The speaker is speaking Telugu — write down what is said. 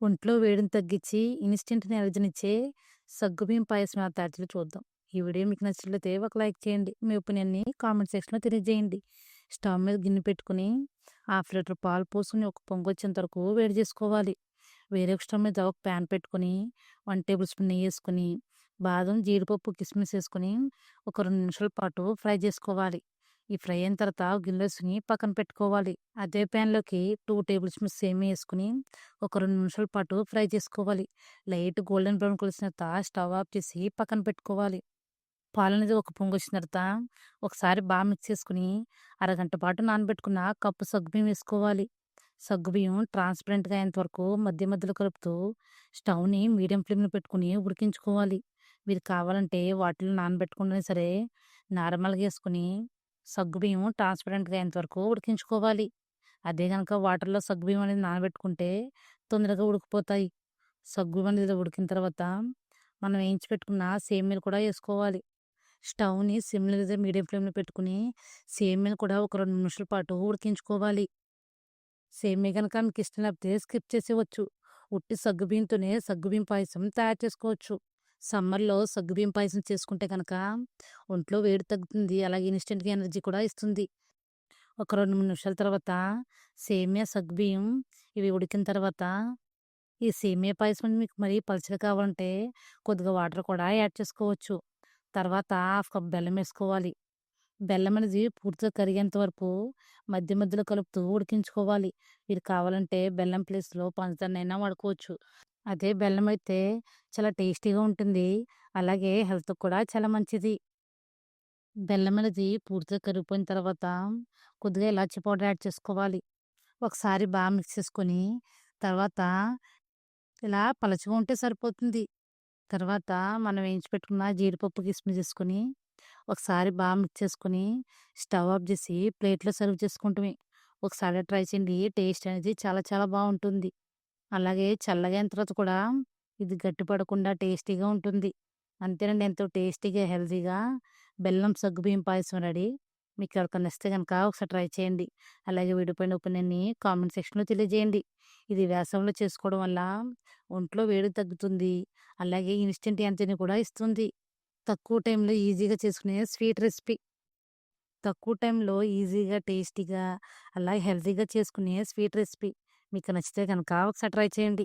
ఒంట్లో వేడిని తగ్గించి ఇన్స్టెంట్ ఎనర్జీనిచ్చే సగ్గుబియ్యం పాయసం ఎలా తయారు చూద్దాం. ఈ వీడియో మీకు నచ్చినట్లయితే ఒక లైక్ చేయండి. మీ ఒపీనియన్‌ని కామెంట్ సెక్షన్‌లో తెలియజేయండి. స్టవ్ మీద గిన్నె పెట్టుకొని హాఫ్ లీటర్ పాలు పోసుకొని ఒక పొంగొచ్చేంత వరకు వేడి చేసుకోవాలి. వేరే ఒక స్టవ్ మీద ఒక ప్యాన్ పెట్టుకొని 1 టేబుల్ స్పూన్ నెయ్యేసుకొని, బాదం, జీడిపప్పు, కిస్మిస్ వేసుకుని ఒక రెండు నిమిషాల పాటు ఫ్రై చేసుకోవాలి. ఈ ఫ్రై అయిన తర్వాత గిన్నెలో పక్కన పెట్టుకోవాలి. అదే ప్యాన్‌లోకి టూ టేబుల్ స్పూన్స్ సేమియా వేసుకుని ఒక రెండు నిమిషాల పాటు ఫ్రై చేసుకోవాలి. లైట్ గోల్డెన్ బ్రౌన్ కలిసిన తర్వాత స్టవ్ ఆఫ్ చేసి పక్కన పెట్టుకోవాలి. పాలు అనేది ఒక పొంగొచ్చిన తర్వాత ఒకసారి బాగా మిక్స్ చేసుకొని అరగంట పాటు నానబెట్టుకున్న కప్పు సగ్గుబియ్యం వేసుకోవాలి. సగ్గుబియ్యం ట్రాన్స్‌పరెంట్‌గా అయ్యేంత వరకు మధ్య మధ్యలో కలుపుతూ స్టవ్‌ని మీడియం ఫ్లేమ్‌లో పెట్టుకొని ఉడికించుకోవాలి. మీరు కావాలంటే వాటిలో నానబెట్టకుండానే సరే నార్మల్‌గా వేసుకుని సగ్గుబియ్యం ట్రాన్స్‌పరెంట్‌గా అయ్యేంత వరకు ఉడికించుకోవాలి. అదే కనుక వాటర్‌లో సగ్గుబియ్యం అనేది నానబెట్టుకుంటే తొందరగా ఉడికిపోతాయి. సగ్గుబియ్యం అనేది ఉడికిన తర్వాత మనం వేయించి పెట్టుకున్న సేమ్యలు కూడా వేసుకోవాలి స్టవ్‌ని సిమ్‌లో లేదా మీడియం ఫ్లేమ్‌లో పెట్టుకుని సేమియాలు కూడా ఒక రెండు నిమిషాల పాటు ఉడికించుకోవాలి. సేమ్య కనుక మీకు ఇష్టం లేకపోతే స్కిప్ చేసేవచ్చు ఉట్టి సగ్గుబియ్యంతోనే సగ్గుబియ్యం పాయసం తయారు చేసుకోవచ్చు. సమ్మర్‌లో సగ్గుబియ్యం పాయసం చేసుకుంటే కనుక ఒంట్లో వేడి తగ్గుతుంది. అలాగే ఇన్స్టెంట్గా ఎనర్జీ కూడా ఇస్తుంది. ఒక 2, 3 నిమిషాల తర్వాత సేమియా, సగ్గుబియ్యం ఇవి ఉడికిన తర్వాత ఈ సేమియా పాయసం మీకు మరీ పలచగా కావాలంటే కొద్దిగా వాటర్ కూడా యాడ్ చేసుకోవచ్చు. తర్వాత హాఫ్ కప్ బెల్లం వేసుకోవాలి బెల్లం అనేది పూర్తిగా కరిగేంత వరకు మధ్య మధ్యలో కలుపుతూ ఉడికించుకోవాలి. మీరు కావాలంటే బెల్లం ప్లేస్‌లో పంచదారనైనా వాడుకోవచ్చు. అదే బెల్లం అయితే చాలా టేస్టీగా ఉంటుంది. అలాగే హెల్త్‌కి కూడా చాలా మంచిది. బెల్లం అనేది పూర్తిగా కరిగిపోయిన తర్వాత కొద్దిగా ఇలాచి పౌడర్ యాడ్ చేసుకోవాలి. ఒకసారి బాగా మిక్స్ చేసుకొని తర్వాత ఇలా పలచగా ఉంటే సరిపోతుంది. తర్వాత మనం వేయించి పెట్టుకున్న జీడిపప్పు, కిస్మిస్ ఏసుకొని ఒకసారి బాగా మిక్స్ చేసుకొని స్టవ్ ఆఫ్ చేసి ప్లేట్‌లో సర్వ్ చేసుకుంటమే. ఒకసారి ట్రై చేయండి. టేస్ట్ అనేది చాలా చాలా బాగుంటుంది అలాగే చల్లగా తర్వాత కూడా ఇది గట్టిపడకుండా టేస్టీగా ఉంటుంది. అంతేనండి ఎంతో టేస్టీగా, హెల్తీగా బెల్లం సగ్గుబియ్యం పాయసం రెడీ. మీకు ఎవరికైనా నచ్చితే కనుక ఒకసారి ట్రై చేయండి. అలాగే విడిపోయిన పైన ఒపీనియన్‌ని కామెంట్ సెక్షన్‌లో తెలియజేయండి. ఇది వేసవిలో చేసుకోవడం వల్ల ఒంట్లో వేడి తగ్గుతుంది. అలాగే ఇన్స్టెంట్ ఎనర్జీని కూడా ఇస్తుంది. తక్కువ టైంలో ఈజీగా చేసుకునే స్వీట్ రెసిపీ. తక్కువ టైంలో ఈజీగా, టేస్టీగా అలాగే హెల్తీగా చేసుకునే స్వీట్ రెసిపీ. మీకు నచ్చితే కనుక ఒకసారి ట్రై చేయండి.